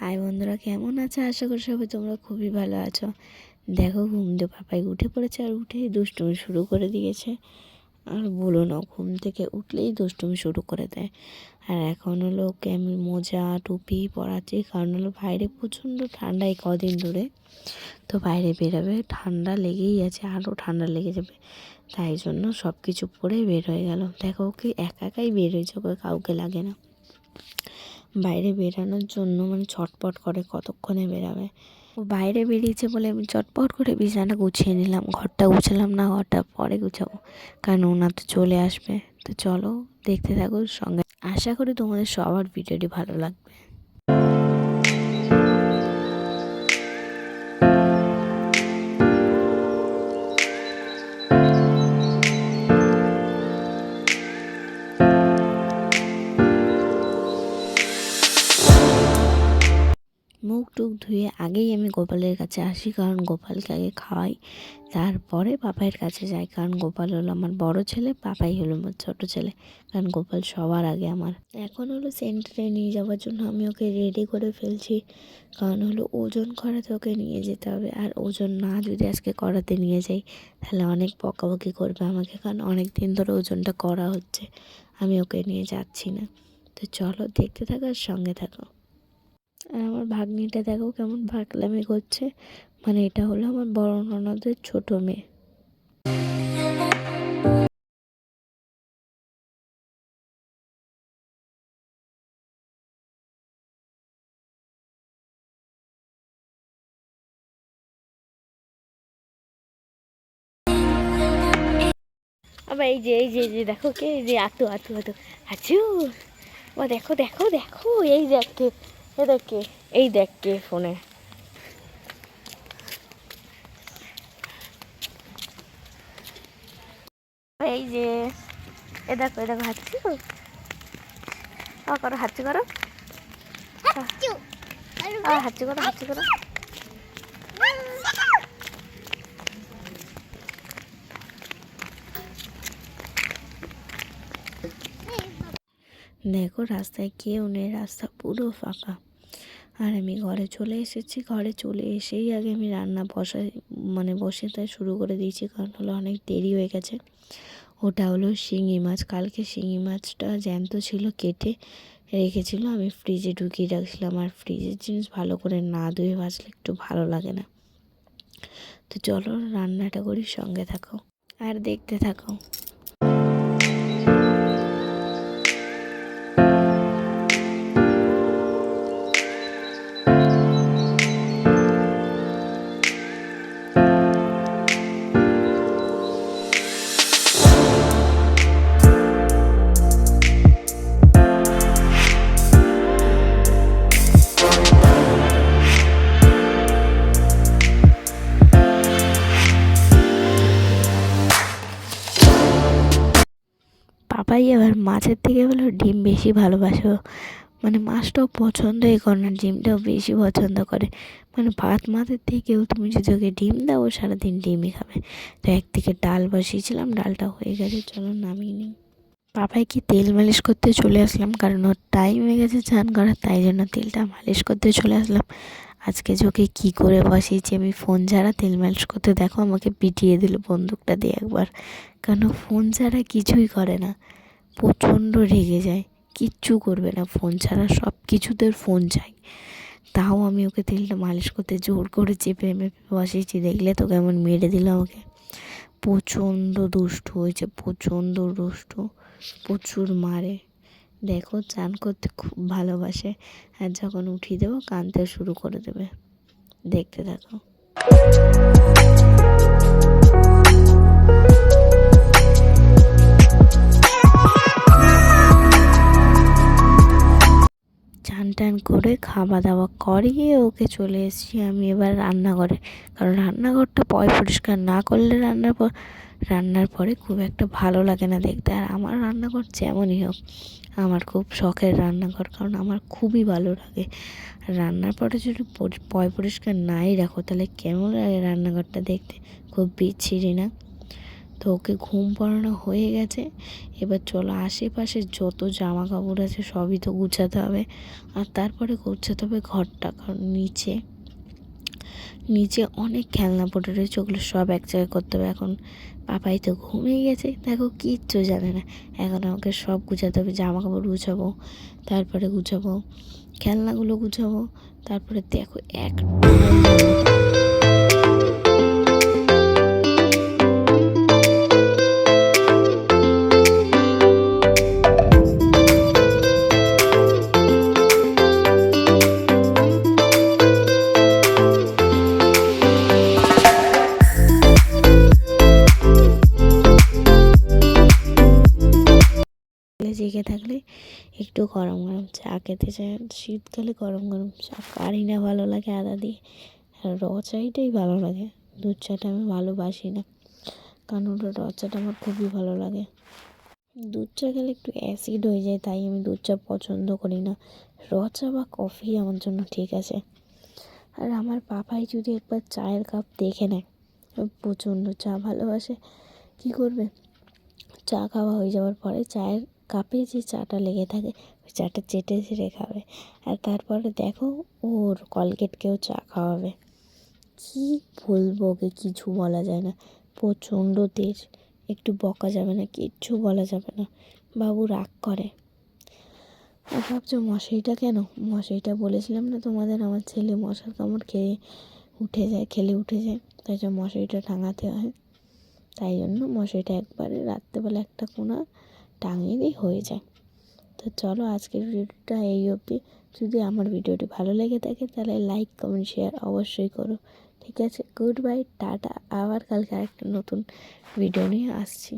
High বন্ধুরা, কেমন আছে? আশা করি সবাই তোমরা খুবই ভালো আছো। দেখো, ঘুম দিয়ে পাপাই উঠে পড়েছে আর উঠেই দুষ্টুমি শুরু করে দিয়েছে। আর বলো না, ঘুম থেকে উঠলেই দুষ্টুমি শুরু করে দেয়। আর এখন হলো ওকে আমি মোজা, টুপি পরাচ্ছি, কারণ হলো বাইরে প্রচণ্ড ঠান্ডা এই কদিন ধরে। তো বাইরে বেরোবে, ঠান্ডা লেগেই আছে, আরও ঠান্ডা লেগে যাবে। তাই জন্য সব কিছু পরে বের হয়ে গেল। দেখো, ওকে একা একাই বের হয়েছে, ওকে কাউকে লাগে না। বাইরে বেরানোর জন্য মানে ছটপট করে কতক্ষণে বেরাবে? বাইরে বেরিয়েছে বলে আমি চটপট করে বিছানাটা গুছিয়ে নিলাম। ঘরটা গুছালাম না, ঘরটা পরে গুছাবো। কারণ ওনার তো চলে আসবে। তো চলো দেখতে থাকো সঙ্গে। আশা করি তোমাদের সবার ভিডিওটি ভালো লাগবে। টুক ধুয়ে আগেই আমি গোপালের কাছে আসি, কারণ গোপালকে আগে খাওয়াই। তারপরে পাপাইয়ের কাছে যাই, কারণ গোপাল হলো আমার বড় ছেলে, পাপাই হলো আমার ছোটো ছেলে, কারণ গোপাল সবার আগে আমার। এখন হলো সেন্টারে নিয়ে যাওয়ার জন্য আমি ওকে রেডি করে ফেলছি, কারণ হলো ওজন করাতে ওকে নিয়ে যেতে হবে, আর ওজন না যদি আজকে করাতে নিয়ে যাই, তাহলে অনেক বকাবকি করবে আমাকে, কারণ অনেক দিন ধরে ওজনটা করা হচ্ছে, আমি ওকে নিয়ে যাচ্ছি না। তো চলো দেখতে থাকো আর সঙ্গে থাকো। আর আমার ভাগ্নিটা দেখো কেমন ভাগলামি করছে। মানে এটা হলো আমার বড় ননদের ছোট মেয়ে। আবার এই যে এই যে এই যে, দেখো কে? এই যে আতু আতু আতু। আচু ও, দেখো দেখো দেখো। এই দেখ কে এ দেখ কে এই দেখ কে ফোনে। এই যে এ দেখো এ দেখো হাঁচু করো। হাঁচু করো। হাঁচু করো হাঁচু করো। দেখো রাস্তায় কেউ নেই রাস্তা পুরো ফাঁকা। আর আমি ঘরে চলে এসেছি। ঘরে চলে এসেই আগে আমি রান্না বসাই মানে বসে তাই শুরু করে দিয়েছি, কারণ হলো অনেক দেরি হয়ে গেছে। ওটা হলো শিঙি মাছ। কালকে শিঙি মাছটা জ্যান্ত ছিল, কেটে রেখেছিল। আমি ফ্রিজে ঢুকিয়ে রাখছিলাম। আর ফ্রিজের জিনিস ভালো করে না ধুয়ে ভাজলে একটু ভালো লাগে না। তো চলো রান্নাটা করি, সঙ্গে থাকো। আর দেখতে থাকো। পাপাই এবার মাছের থেকে বলো ডিম বেশি ভালোবাসো। মানে মাছটাও পছন্দই করে না, ডিমটাও বেশি পছন্দ করে। মানে ভাত মাছের থেকেও তুমি যদি ওকে ডিম দাও ও সারাদিন ডিমই খাবে। তো একদিকে ডাল বসিয়েছিলাম, ডালটা হয়ে গেছে, চলো নামিয়ে নিই। পাপাই কি তেল মালিশ করতে চলে আসলাম, কারণ ওর টাইম হয়ে গেছে চান করার, তাই জন্য তেলটা মালিশ করতে চলে আসলাম। আজকে যোকে কি করে বসিয়েছি, আমি ফোন ছাড়া তেল মালিশ করতে দেখো, আমাকে পিটিয়ে দিল বন্দুকটা দিয়ে একবার। কেন ফোন ছাড়া কিছুই করে না। প্রচণ্ড রেগে যায়। কিচ্ছু করবে না, ফোন ছাড়া সব কিছুতে ফোন চাই। তাও আমি ওকে তেলটা মালিশ করতে জোর করে চেপে মেপে বসিয়েছি দেখলে তো কেমন মেরে দিল আমাকে। প্রচণ্ড দুষ্টু হয়েছে, প্রচণ্ড দুষ্টু, প্রচুর মারে। দেখো, চান করতে খুব ভালোবাসে। আর যখন উঠিয়ে দেবো কাঁদতে শুরু করে দেবে। দেখতে থাকো। খাওয়া দাওয়া করিয়ে ওকে চলে এসেছি আমি এবার রান্নাঘরে। কারণ রান্নাঘরটা পয় পরিষ্কার না করলে রান্নার পর রান্নার পরে খুব একটা ভালো লাগে না দেখতে। আর আমার রান্নাঘর যেমনই হোক, আমার খুব শখের রান্নাঘর কারণ আমার খুবই ভালো লাগে। রান্নার পরে যদি পয় পরিষ্কার নাই রাখো, তাহলে কেমন লাগে রান্নাঘরটা দেখতে? খুব বিচ্ছিরি না? তো ওকে ঘুম পড়ানো হয়ে গেছে। এবার চলো আশেপাশে যত জামা কাপড় আছে সবই তো গুছাতে হবে। আর তারপরে গুছাতে হবে ঘরটা, কারণ নিচে নিচে অনেক খেলনা পড়ে রয়েছে, ওগুলো সব এক জায়গায় করতে হবে। এখন পাপাই তো ঘুমিয়ে গেছে, দেখো কিচ্ছু জানে না। এখন আমাকে সব গুছাতে হবে জামা কাপড় গুছাবো, তারপরে গুছাবো, খেলনাগুলো গুছাবো, তারপরে দেখো এক জেগে থাকলে একটু গরম গরম চা খেতে চায়। শীতকালে গরম গরম চা কারি না ভালো লাগে আদা দিয়ে। র চাইটাই ভালো লাগে। দুধ চাটা আমি ভালোবাসি না। কারণ ওটা র চাটা আমার খুবই ভালো লাগে। দুধ চা খেলে একটু অ্যাসিড হয়ে যায়, তাই আমি দুধ চা পছন্দ করি না। র চা বা কফি আমার জন্য ঠিক আছে। আর আমার পাপাই যদি একবার চায়ের কাপ দেখে নেয় প্রচণ্ড চা ভালোবাসে। কী করবে? চা খাওয়া হয়ে যাওয়ার পরে চায়ের কাপে যে চাটা লেগে থাকে, ওই চাটা চেটে চেটে খাবে। আর তারপরে দেখো, ওর কলগেটকেও চা খাওয়াবে। কী বলব ওকে, কিছু বলা যায় না। প্রচণ্ড তেজ। একটু বকা যাবে না, কিচ্ছু বলা যাবে না। বাবু রাগ করে। আর ভাবছ, মশাইটা কেন? মশাইটা বলেছিলাম না তোমাদের, আমার ছেলে মশার কামড় খেয়ে উঠে যায়, খেলে উঠে যায়। তাই জন্য মশারিটা টাঙাতে হয়। তাই জন্য মশারিটা একবারে রাত্রেবেলা একটা কোনা টাঙিয়ে দিই হয়ে যায়। তো চলো আজকের ভিডিওটা এই অবধি। যদি আমার ভিডিওটি ভালো লেগে থাকে তাহলে লাইক কমেন্ট শেয়ার অবশ্যই করো। ঠিক আছে গুড বাই টাটা। আবার কালকে আরেকটা নতুন ভিডিও নিয়ে আসছি।